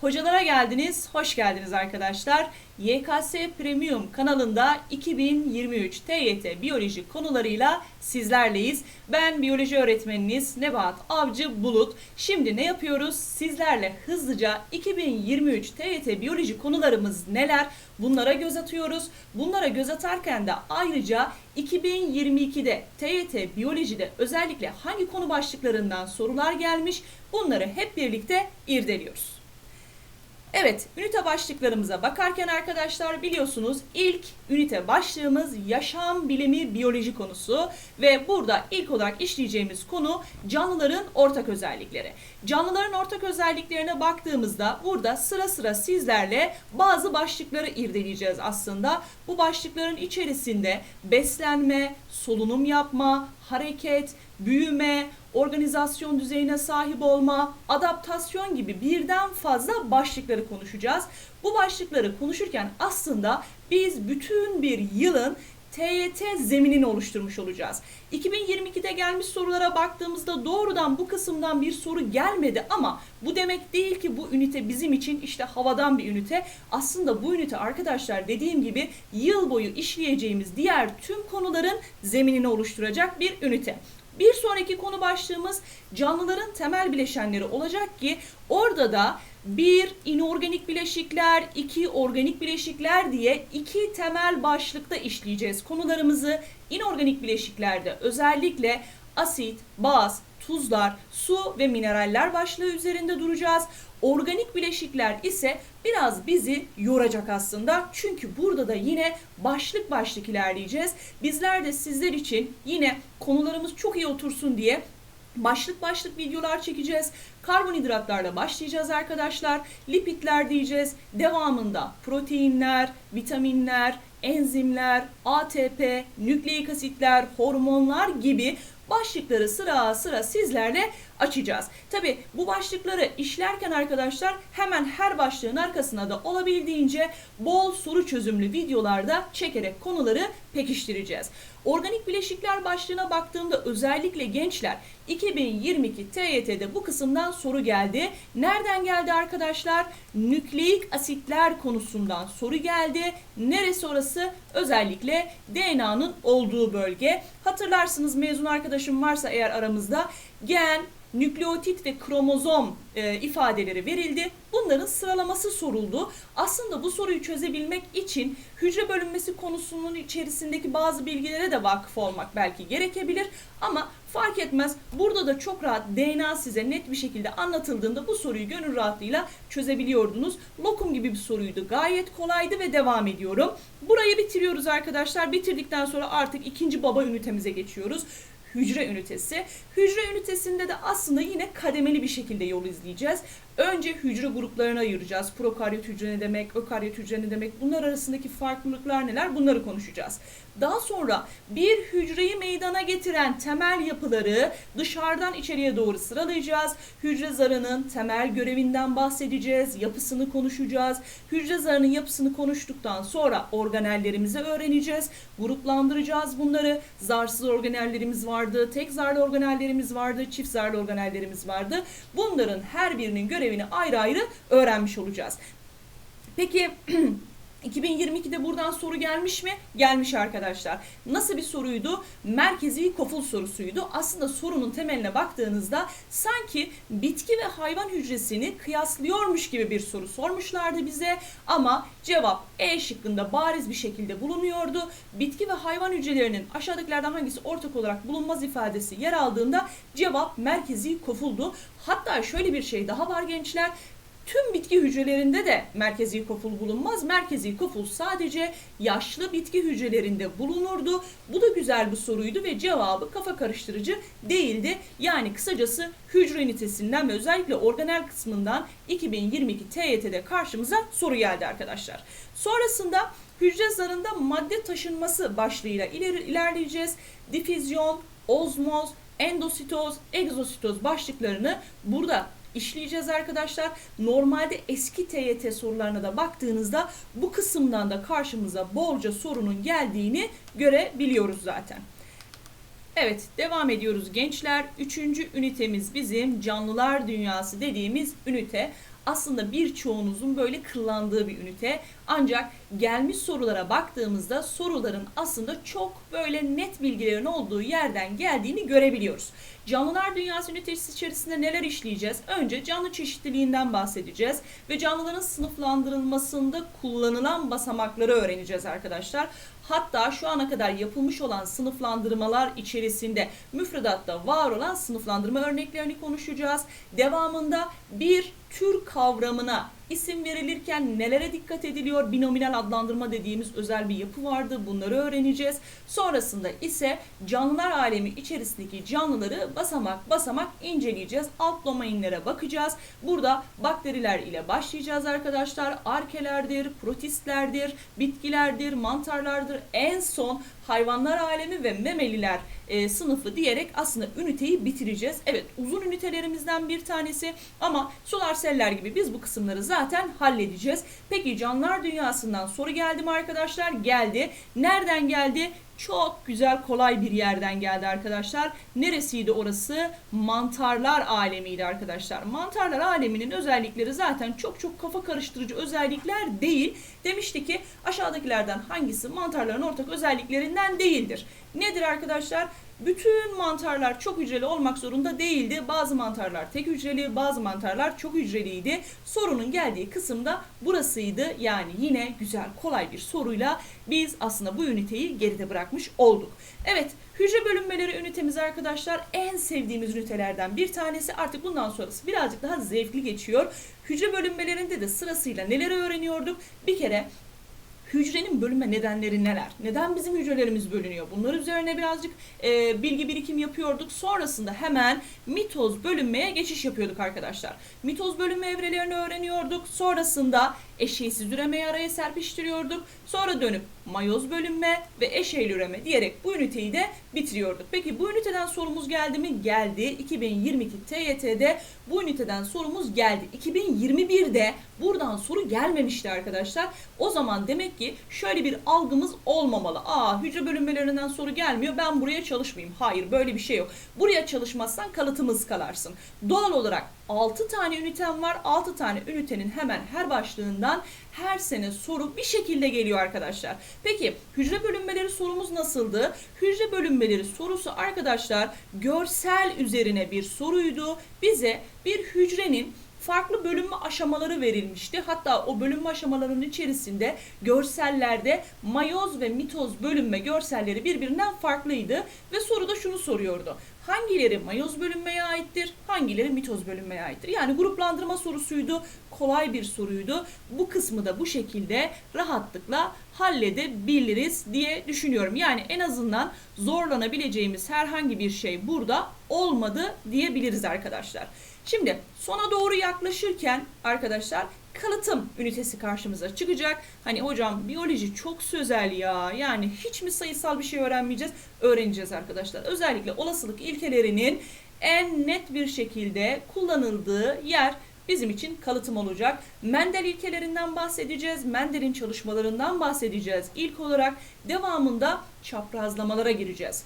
Hocalara geldiniz, hoş geldiniz arkadaşlar. YKS Premium kanalında 2023 TYT Biyoloji konularıyla sizlerleyiz. Ben biyoloji öğretmeniniz Nebahat Avcı Bulut. Şimdi ne yapıyoruz? Sizlerle hızlıca 2023 TYT Biyoloji konularımız neler? Bunlara göz atıyoruz. Bunlara göz atarken de ayrıca 2022'de TYT Biyoloji'de özellikle hangi konu başlıklarından sorular gelmiş? Bunları hep birlikte irdeliyoruz. Evet, ünite başlıklarımıza bakarken arkadaşlar biliyorsunuz ilk ünite başlığımız yaşam bilimi biyoloji konusu ve burada ilk olarak işleyeceğimiz konu canlıların ortak özellikleri. Canlıların ortak özelliklerine baktığımızda burada sıra sıra sizlerle bazı başlıkları irdeleyeceğiz aslında. Bu başlıkların içerisinde beslenme, solunum yapma, hareket, büyüme, organizasyon düzeyine sahip olma, adaptasyon gibi birden fazla başlıkları konuşacağız. Bu başlıkları konuşurken aslında biz bütün bir yılın TYT zeminini oluşturmuş olacağız. 2022'de gelmiş sorulara baktığımızda doğrudan bu kısımdan bir soru gelmedi ama bu demek değil ki bu ünite bizim için işte havadan bir ünite. Aslında bu ünite arkadaşlar dediğim gibi yıl boyu işleyeceğimiz diğer tüm konuların zeminini oluşturacak bir ünite. Bir sonraki konu başlığımız canlıların temel bileşenleri olacak ki orada da bir inorganik bileşikler, iki organik bileşikler diye iki temel başlıkta işleyeceğiz konularımızı. İnorganik bileşiklerde özellikle asit, baz, tuzlar, su ve mineraller başlığı üzerinde duracağız. Organik bileşikler ise biraz bizi yoracak aslında. Çünkü burada da yine başlık başlık ilerleyeceğiz. Bizler de sizler için yine konularımız çok iyi otursun diye başlık başlık videolar çekeceğiz. Karbonhidratlarla başlayacağız arkadaşlar. Lipidler diyeceğiz. Devamında proteinler, vitaminler, enzimler, ATP, nükleik asitler, hormonlar gibi başlıkları sıra sıra sizlerle açacağız. Tabi bu başlıkları işlerken arkadaşlar hemen her başlığın arkasına da olabildiğince bol soru çözümlü videolarda çekerek konuları pekiştireceğiz. Organik bileşikler başlığına baktığımda özellikle gençler 2022 TYT'de bu kısımdan soru geldi. Nereden geldi arkadaşlar? Nükleik asitler konusundan soru geldi. Neresi orası? Özellikle DNA'nın olduğu bölge. Hatırlarsınız mezun arkadaşım varsa eğer aramızda gen, nükleotit ve kromozom e, ifadeleri verildi. Bunların sıralaması soruldu. Aslında bu soruyu çözebilmek için hücre bölünmesi konusunun içerisindeki bazı bilgilere de vakıf olmak belki gerekebilir ama fark etmez. Burada da çok rahat DNA size net bir şekilde anlatıldığında bu soruyu gönül rahatlığıyla çözebiliyordunuz. Lokum gibi bir soruydu. Gayet kolaydı ve devam ediyorum. Burayı bitiriyoruz arkadaşlar. Bitirdikten sonra artık ikinci baba ünitemize geçiyoruz hücre ünitesi. Hücre ünitesinde de aslında yine kademeli bir şekilde yol izleyeceğiz. Önce hücre gruplarına ayıracağız. Prokaryot hücre ne demek, ökaryot hücre ne demek, bunlar arasındaki farklılıklar neler bunları konuşacağız. Daha sonra bir hücreyi meydana getiren temel yapıları dışarıdan içeriye doğru sıralayacağız. Hücre zarının temel görevinden bahsedeceğiz, yapısını konuşacağız. Hücre zarının yapısını konuştuktan sonra organellerimizi öğreneceğiz. Gruplandıracağız bunları. Zarsız organellerimiz vardı, tek zarlı organellerimiz vardı, çift zarlı organellerimiz vardı. Bunların her birinin görevini ayrı ayrı öğrenmiş olacağız. Peki 2022'de buradan soru gelmiş mi? Gelmiş arkadaşlar. Nasıl bir soruydu? Merkezi koful sorusuydu. Aslında sorunun temeline baktığınızda sanki bitki ve hayvan hücresini kıyaslıyormuş gibi bir soru sormuşlardı bize ama cevap E şıkkında bariz bir şekilde bulunuyordu. Bitki ve hayvan hücrelerinin aşağıdakilerden hangisi ortak olarak bulunmaz ifadesi yer aldığında cevap merkezi kofuldu. Hatta şöyle bir şey daha var gençler. Tüm bitki hücrelerinde de merkezi koful bulunmaz. Merkezi koful sadece yaşlı bitki hücrelerinde bulunurdu. Bu da güzel bir soruydu ve cevabı kafa karıştırıcı değildi. Yani kısacası hücre ünitesinden ve özellikle organel kısmından 2022 TYT'de karşımıza soru geldi arkadaşlar. Sonrasında hücre zarında madde taşınması başlığıyla ileri, ilerleyeceğiz. Difüzyon, ozmoz, endositoz, egzositoz başlıklarını burada işleyeceğiz arkadaşlar. Normalde eski TYT sorularına da baktığınızda bu kısımdan da karşımıza bolca sorunun geldiğini görebiliyoruz zaten. Evet devam ediyoruz gençler. Üçüncü ünitemiz bizim canlılar dünyası dediğimiz ünite. Aslında birçoğunuzun böyle kıllandığı bir ünite. Ancak gelmiş sorulara baktığımızda soruların aslında çok böyle net bilgilerin olduğu yerden geldiğini görebiliyoruz. Canlılar dünyası ünitesi içerisinde neler işleyeceğiz? Önce canlı çeşitliliğinden bahsedeceğiz ve canlıların sınıflandırılmasında kullanılan basamakları öğreneceğiz arkadaşlar. Hatta şu ana kadar yapılmış olan sınıflandırmalar içerisinde müfredatta var olan sınıflandırma örneklerini konuşacağız. Devamında bir tür kavramına isim verilirken nelere dikkat ediliyor? Binominal adlandırma dediğimiz özel bir yapı vardı. Bunları öğreneceğiz. Sonrasında ise canlılar alemi içerisindeki canlıları basamak basamak inceleyeceğiz. Alt domainlere bakacağız. Burada bakteriler ile başlayacağız arkadaşlar. Arkelerdir, protistlerdir, bitkilerdir, mantarlardır. En son hayvanlar alemi ve memeliler e, sınıfı diyerek aslında üniteyi bitireceğiz. Evet uzun ünitelerimizden bir tanesi ama solar seller gibi biz bu kısımları zaten halledeceğiz. Peki canlılar dünyasından soru geldi mi arkadaşlar? Geldi. Nereden geldi? Çok güzel kolay bir yerden geldi arkadaşlar. Neresiydi orası? Mantarlar alemiydi arkadaşlar. Mantarlar aleminin özellikleri zaten çok çok kafa karıştırıcı özellikler değil. Demişti ki aşağıdakilerden hangisi mantarların ortak özelliklerinden değildir? Nedir arkadaşlar? Bütün mantarlar çok hücreli olmak zorunda değildi. Bazı mantarlar tek hücreli, bazı mantarlar çok hücreliydi. Sorunun geldiği kısımda burasıydı. Yani yine güzel, kolay bir soruyla biz aslında bu üniteyi geride bırakmış olduk. Evet, hücre bölünmeleri ünitemiz arkadaşlar en sevdiğimiz ünitelerden bir tanesi. Artık bundan sonrası birazcık daha zevkli geçiyor. Hücre bölünmelerinde de sırasıyla neleri öğreniyorduk? Bir kere hücrenin bölünme nedenleri neler? Neden bizim hücrelerimiz bölünüyor? Bunlar üzerine birazcık e, bilgi birikim yapıyorduk. Sonrasında hemen mitoz bölünmeye geçiş yapıyorduk arkadaşlar. Mitoz bölünme evrelerini öğreniyorduk. Sonrasında eşeğsiz üremeyi araya serpiştiriyorduk. Sonra dönüp mayoz bölünme ve eşeğli üreme diyerek bu üniteyi de bitiriyorduk. Peki bu üniteden sorumuz geldi mi? Geldi. 2022 TYT'de bu üniteden sorumuz geldi. 2021'de buradan soru gelmemişti arkadaşlar. O zaman demek ki şöyle bir algımız olmamalı. Aa hücre bölünmelerinden soru gelmiyor ben buraya çalışmayayım. Hayır böyle bir şey yok. Buraya çalışmazsan kalıtımız kalarsın. Doğal olarak 6 tane ünitem var. 6 tane ünitenin hemen her başlığından her sene soru bir şekilde geliyor arkadaşlar. Peki hücre bölünmeleri sorumuz nasıldı? Hücre bölünmeleri sorusu arkadaşlar görsel üzerine bir soruydu. Bize bir hücrenin farklı bölünme aşamaları verilmişti. Hatta o bölünme aşamalarının içerisinde görsellerde mayoz ve mitoz bölünme görselleri birbirinden farklıydı ve soruda şunu soruyordu. Hangileri mayoz bölünmeye aittir, hangileri mitoz bölünmeye aittir? Yani gruplandırma sorusuydu, kolay bir soruydu. Bu kısmı da bu şekilde rahatlıkla halledebiliriz diye düşünüyorum. Yani en azından zorlanabileceğimiz herhangi bir şey burada olmadı diyebiliriz arkadaşlar. Şimdi sona doğru yaklaşırken arkadaşlar kalıtım ünitesi karşımıza çıkacak. Hani hocam biyoloji çok sözel ya. Yani hiç mi sayısal bir şey öğrenmeyeceğiz? Öğreneceğiz arkadaşlar. Özellikle olasılık ilkelerinin en net bir şekilde kullanıldığı yer bizim için kalıtım olacak. Mendel ilkelerinden bahsedeceğiz. Mendel'in çalışmalarından bahsedeceğiz. İlk olarak devamında çaprazlamalara gireceğiz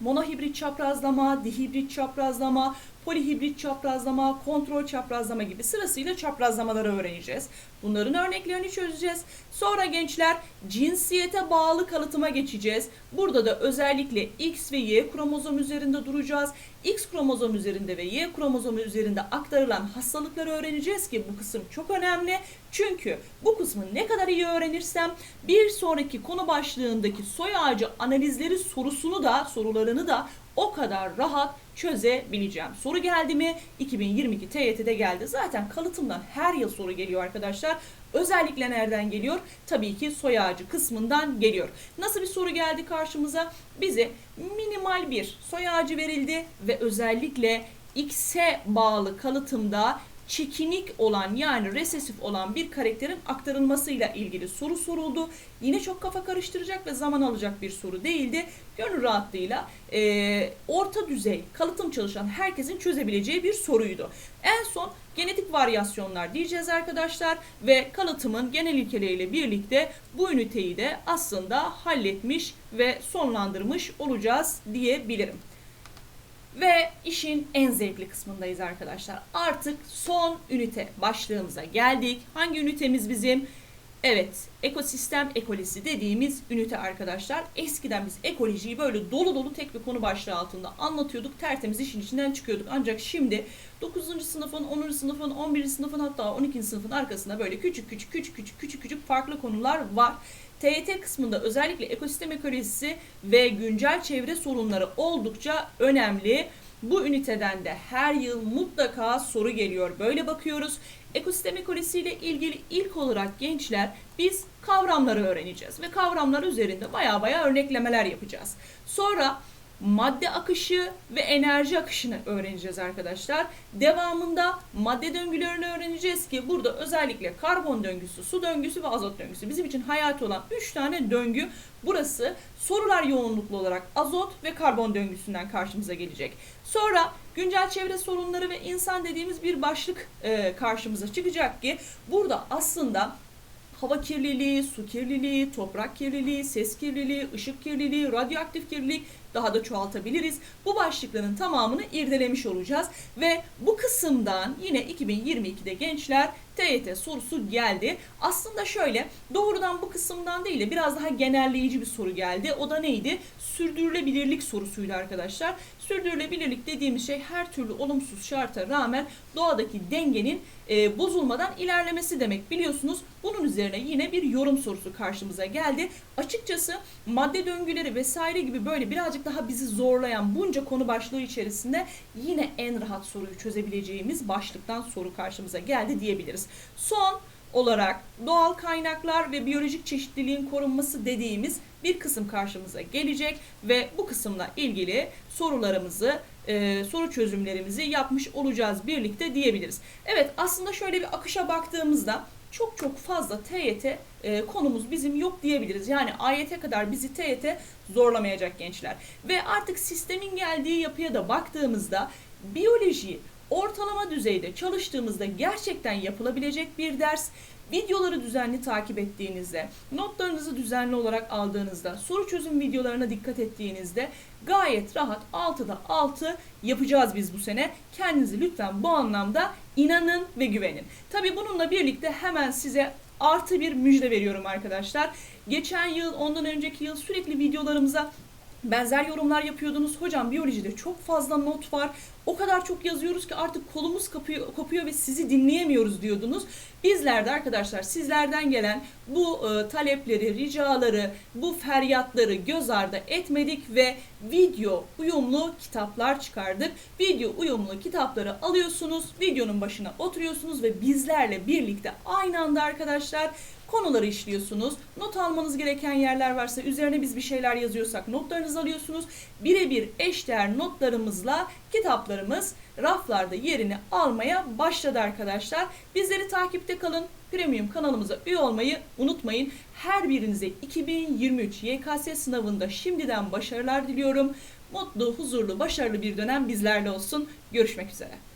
monohibrit çaprazlama, dihibrit çaprazlama, polihibrit çaprazlama, kontrol çaprazlama gibi sırasıyla çaprazlamaları öğreneceğiz. Bunların örneklerini çözeceğiz. Sonra gençler cinsiyete bağlı kalıtıma geçeceğiz. Burada da özellikle X ve Y kromozom üzerinde duracağız. X kromozom üzerinde ve Y kromozomu üzerinde aktarılan hastalıkları öğreneceğiz ki bu kısım çok önemli. Çünkü bu kısmı ne kadar iyi öğrenirsem bir sonraki konu başlığındaki soy ağacı analizleri sorusunu da sorularını da o kadar rahat çözebileceğim. Soru geldi mi? 2022 TYT'de geldi. Zaten kalıtımdan her yıl soru geliyor arkadaşlar. Özellikle nereden geliyor? Tabii ki soy ağacı kısmından geliyor. Nasıl bir soru geldi karşımıza? Bize minimal bir soy ağacı verildi ve özellikle X'e bağlı kalıtımda çekinik olan yani resesif olan bir karakterin aktarılmasıyla ilgili soru soruldu. Yine çok kafa karıştıracak ve zaman alacak bir soru değildi. Gönül rahatlığıyla e, orta düzey kalıtım çalışan herkesin çözebileceği bir soruydu. En son genetik varyasyonlar diyeceğiz arkadaşlar ve kalıtımın genel ilkeleriyle birlikte bu üniteyi de aslında halletmiş ve sonlandırmış olacağız diyebilirim. Ve işin en zevkli kısmındayız arkadaşlar. Artık son ünite başlığımıza geldik. Hangi ünitemiz bizim? Evet, ekosistem ekolojisi dediğimiz ünite arkadaşlar. Eskiden biz ekolojiyi böyle dolu dolu tek bir konu başlığı altında anlatıyorduk. Tertemiz işin içinden çıkıyorduk. Ancak şimdi 9. sınıfın, 10. sınıfın, 11. sınıfın hatta 12. sınıfın arkasında böyle küçük küçük küçük küçük küçük küçük farklı konular var. TYT kısmında özellikle ekosistem ekolojisi ve güncel çevre sorunları oldukça önemli. Bu üniteden de her yıl mutlaka soru geliyor. Böyle bakıyoruz. Ekosistem ekolojisiyle ilgili ilk olarak gençler biz kavramları öğreneceğiz ve kavramlar üzerinde baya baya örneklemeler yapacağız. Sonra madde akışı ve enerji akışını öğreneceğiz arkadaşlar. Devamında madde döngülerini öğreneceğiz ki burada özellikle karbon döngüsü, su döngüsü ve azot döngüsü bizim için hayati olan 3 tane döngü. Burası sorular yoğunluklu olarak azot ve karbon döngüsünden karşımıza gelecek. Sonra güncel çevre sorunları ve insan dediğimiz bir başlık e, karşımıza çıkacak ki burada aslında hava kirliliği, su kirliliği, toprak kirliliği, ses kirliliği, ışık kirliliği, radyoaktif kirlilik daha da çoğaltabiliriz. Bu başlıkların tamamını irdelemiş olacağız ve bu kısımdan yine 2022'de gençler TYT sorusu geldi. Aslında şöyle doğrudan bu kısımdan değil de biraz daha genelleyici bir soru geldi. O da neydi? Sürdürülebilirlik sorusuydu arkadaşlar. Sürdürülebilirlik dediğimiz şey her türlü olumsuz şarta rağmen doğadaki dengenin e, bozulmadan ilerlemesi demek biliyorsunuz. Bunun üzerine yine bir yorum sorusu karşımıza geldi. Açıkçası madde döngüleri vesaire gibi böyle birazcık daha bizi zorlayan bunca konu başlığı içerisinde yine en rahat soruyu çözebileceğimiz başlıktan soru karşımıza geldi diyebiliriz. Son olarak doğal kaynaklar ve biyolojik çeşitliliğin korunması dediğimiz bir kısım karşımıza gelecek ve bu kısımla ilgili sorularımızı, e, soru çözümlerimizi yapmış olacağız birlikte diyebiliriz. Evet aslında şöyle bir akışa baktığımızda çok çok fazla TYT e, konumuz bizim yok diyebiliriz. Yani AYT kadar bizi TYT zorlamayacak gençler. Ve artık sistemin geldiği yapıya da baktığımızda biyoloji ortalama düzeyde çalıştığımızda gerçekten yapılabilecek bir ders. Videoları düzenli takip ettiğinizde, notlarınızı düzenli olarak aldığınızda, soru çözüm videolarına dikkat ettiğinizde gayet rahat 6'da 6 yapacağız biz bu sene. Kendinizi lütfen bu anlamda inanın ve güvenin. Tabi bununla birlikte hemen size artı bir müjde veriyorum arkadaşlar. Geçen yıl, ondan önceki yıl sürekli videolarımıza benzer yorumlar yapıyordunuz. Hocam biyolojide çok fazla not var. O kadar çok yazıyoruz ki artık kolumuz kapıyor, kopuyor ve sizi dinleyemiyoruz diyordunuz. Bizler de arkadaşlar sizlerden gelen bu e, talepleri, ricaları, bu feryatları göz ardı etmedik ve video uyumlu kitaplar çıkardık. Video uyumlu kitapları alıyorsunuz, videonun başına oturuyorsunuz ve bizlerle birlikte aynı anda arkadaşlar konuları işliyorsunuz. Not almanız gereken yerler varsa üzerine biz bir şeyler yazıyorsak notlarınızı alıyorsunuz. Birebir eşdeğer notlarımızla kitaplarımız raflarda yerini almaya başladı arkadaşlar. Bizleri takipte kalın. Premium kanalımıza üye olmayı unutmayın. Her birinize 2023 YKS sınavında şimdiden başarılar diliyorum. Mutlu, huzurlu, başarılı bir dönem bizlerle olsun. Görüşmek üzere.